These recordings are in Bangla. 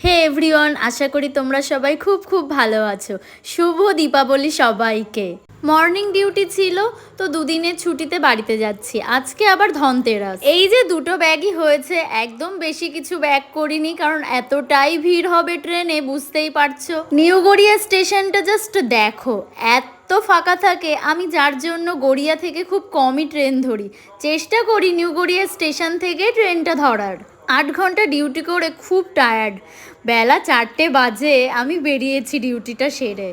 হে এভরিওয়ান, আশা করি তোমরা সবাই খুব খুব ভালো আছো। শুভ দীপাবলি সবাইকে। মর্নিং ডিউটি ছিল, তো দুদিনের ছুটিতে বাড়িতে যাচ্ছি। আজকে আবার ধনতেরাস। এই যে দুটো ব্যাগই হয়েছে, একদম বেশি কিছু ব্যাগ করিনি, কারণ এতটাই ভিড় হবে ট্রেনে, বুঝতেই পারছ। নিউ গড়িয়া স্টেশনটা জাস্ট দেখো, এত তো ফাঁকা থাকে। আমি যার জন্য গড়িয়া থেকে খুব কমই ট্রেন ধরি। চেষ্টা করি নিউ গড়িয়া স্টেশন থেকে ট্রেনটা ধরার। আট ঘণ্টা ডিউটি করে খুব টায়ার্ড বেলা চারটে বাজে, আমি বেরিয়েছি ডিউটিটা সেরে।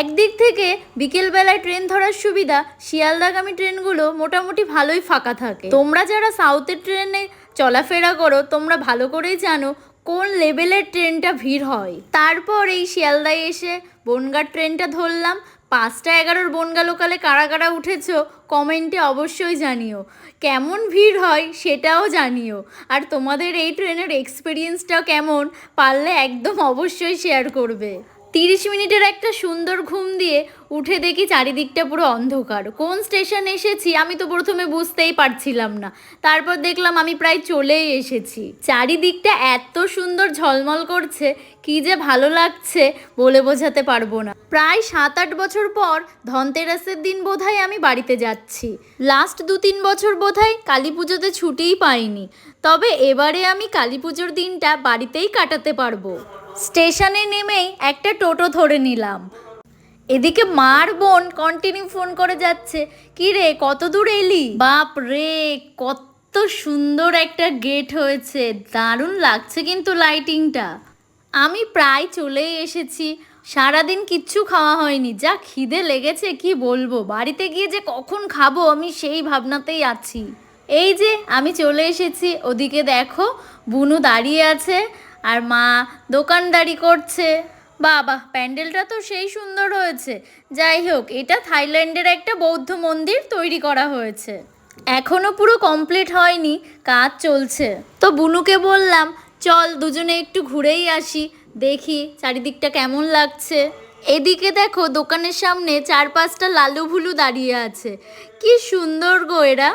একদিক থেকে বিকেলবেলায় ট্রেন ধরার সুবিধা, শিয়ালদাগামী ট্রেনগুলো মোটামুটি ভালোই ফাঁকা থাকে। তোমরা যারা সাউথের ট্রেনে চলাফেরা করো, তোমরা ভালো করেই জানো কোন লেভেলের ট্রেনটা ভিড় হয়। তারপর এই শিয়ালদায় এসে বনগাঁ ট্রেনটা ধরলাম পাঁচটা এগারোর বনগা লোকালে কারা কারা উঠেছ, কমেন্টে অবশ্যই জানিও। কেমন ভিড় হয় সেটাও জানিও। আর তোমাদের এই ট্রেনের এক্সপিরিয়েন্সটা কেমন, পারলে একদম অবশ্যই শেয়ার করবে। তিরিশ মিনিটের একটা সুন্দর ঘুম দিয়ে উঠে দেখি চারিদিকটা পুরো অন্ধকার। কোন স্টেশন এসেছি আমি তো প্রথমে বুঝতেই পারছিলাম না। তারপর দেখলাম আমি প্রায় চলেই এসেছি। চারিদিকটা এত সুন্দর ঝলমল করছে, কি যে ভালো লাগছে বলে বোঝাতে পারব না। প্রায় সাত আট বছর পর ধনতেরাসের দিন বোধহয় আমি বাড়িতে যাচ্ছি। লাস্ট দু তিন বছর বোধহয় কালী পুজোতে ছুটিই পাইনি। তবে এবারে আমি কালী পুজোর দিনটা বাড়িতেই কাটাতে পারব। স্টেশনে নেমেই একটা টোটো ধরে নিলাম। এদিকে মার বোন কন্টিনিউ ফোন করে যাচ্ছে, কি রে, কত দূর এলি? বাপ রে, কত সুন্দর একটা গেট হয়েছে, দারুণ লাগছে কিন্তু লাইটিংটা আমি প্রায় চলেই এসেছি, সারাদিন কিচ্ছু খাওয়া হয়নি, যা খিদে লেগেছে, কি বলব? বাড়িতে গিয়ে যে কখন খাব, আমি সেই ভাবনাতেই আছি। এই যে, আমি চলে এসেছি, ওদিকে দেখো, বুনু দাঁড়িয়ে আছে আর মা দোকানদারি করছে। বাবা, প্যান্ডেলটা তো সেই সুন্দর হয়েছে। যাই হোক, এটা থাইল্যান্ডের একটা বৌদ্ধ মন্দির তৈরি করা হয়েছে। এখনও পুরো কমপ্লিট হয়নি, কাজ চলছে। তো বুনুকে বললাম, চল দুজনে একটু ঘুরেই আসি, দেখি চারিদিকটা কেমন লাগছে। এদিকে দেখো, দোকানের সামনে চার পাঁচটা লালু ভুলু দাঁড়িয়ে আছে। কি সুন্দর গো এরা।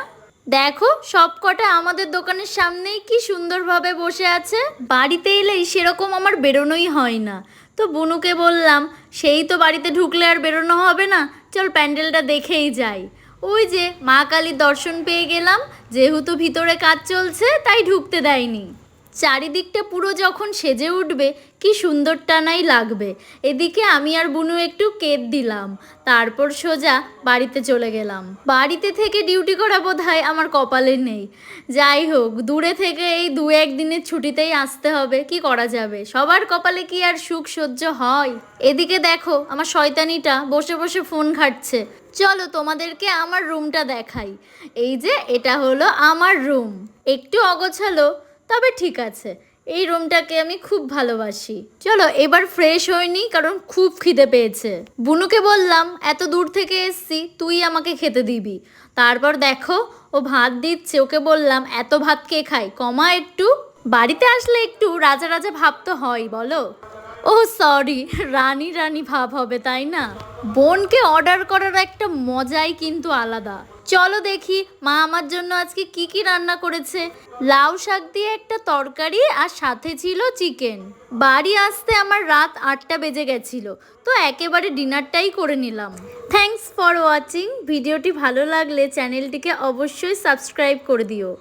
দেখো সব কটা আমাদের দোকানের সামনেই কি সুন্দরভাবে বসে আছে। বাড়িতে এলেই সেরকম আমার বেরোনোই হয় না। তো বুনুকে বললাম, সেই তো বাড়িতে ঢুকলে আর বেরোনো হবে না। চল প্যান্ডেলটা দেখেই যাই। ওই যে মা কালীর দর্শন পেয়ে গেলাম। যেহেতু ভিতরে কাজ চলছে, তাই ঢুকতে দেয়নি। চারিদিকটা পুরো যখন সেজে উঠবে, কি সুন্দর টানাই লাগবে। এদিকে আমি আর বুনু একটু কেট দিলাম। তারপর সোজা বাড়িতে চলে গেলাম। বাড়িতে থেকে ডিউটি করা বোধ হয় আমার কপালে নেই। যাই হোক, দূরে থেকে এই দু একদিনের ছুটিতেই আসতে হবে। কি করা যাবে? সবার কপালে কি আর সুখ সহ্য হয়? এদিকে দেখো, আমার শয়তানিটা বসে বসে ফোন ঘাটছে। চলো তোমাদেরকে আমার রুমটা দেখাই। এই যে, এটা হলো আমার রুম। একটু অগোছালো তবে ঠিক আছে, এই রুমটাকে আমি খুব ভালোবাসি। চলো, এবার ফ্রেশ হয়নি কারণ খুব খিদে পেয়েছে। বুনুকে বললাম, এত দূর থেকে এসছি, তুই আমাকে খেতে দিবি। তারপর দেখো, ও ভাত দিচ্ছে, ওকে বললাম, এত ভাত কে খায়? কমা একটু। বাড়িতে আসলে একটু রাজা রাজা ভাব তো হয় বলো। ও সরি, রানী রানী ভাব হবে, তাই না? বোনকে অর্ডার করার একটা মজাই কিন্তু আলাদা। চলো দেখি, মা আমার জন্য আজকে কি কি রান্না করেছে। লাউ শাক দিয়ে একটা তরকারি আর সাথে ছিল চিকেন। বাড়ি আসতে আমার রাত আটটা বেজে গেছিল, তো একেবারে ডিনারটাই করে নিলাম। থ্যাঙ্কস ফর ওয়াচিং ভিডিওটি ভালো লাগলে চ্যানেলটিকে অবশ্যই সাবস্ক্রাইব করে দিও।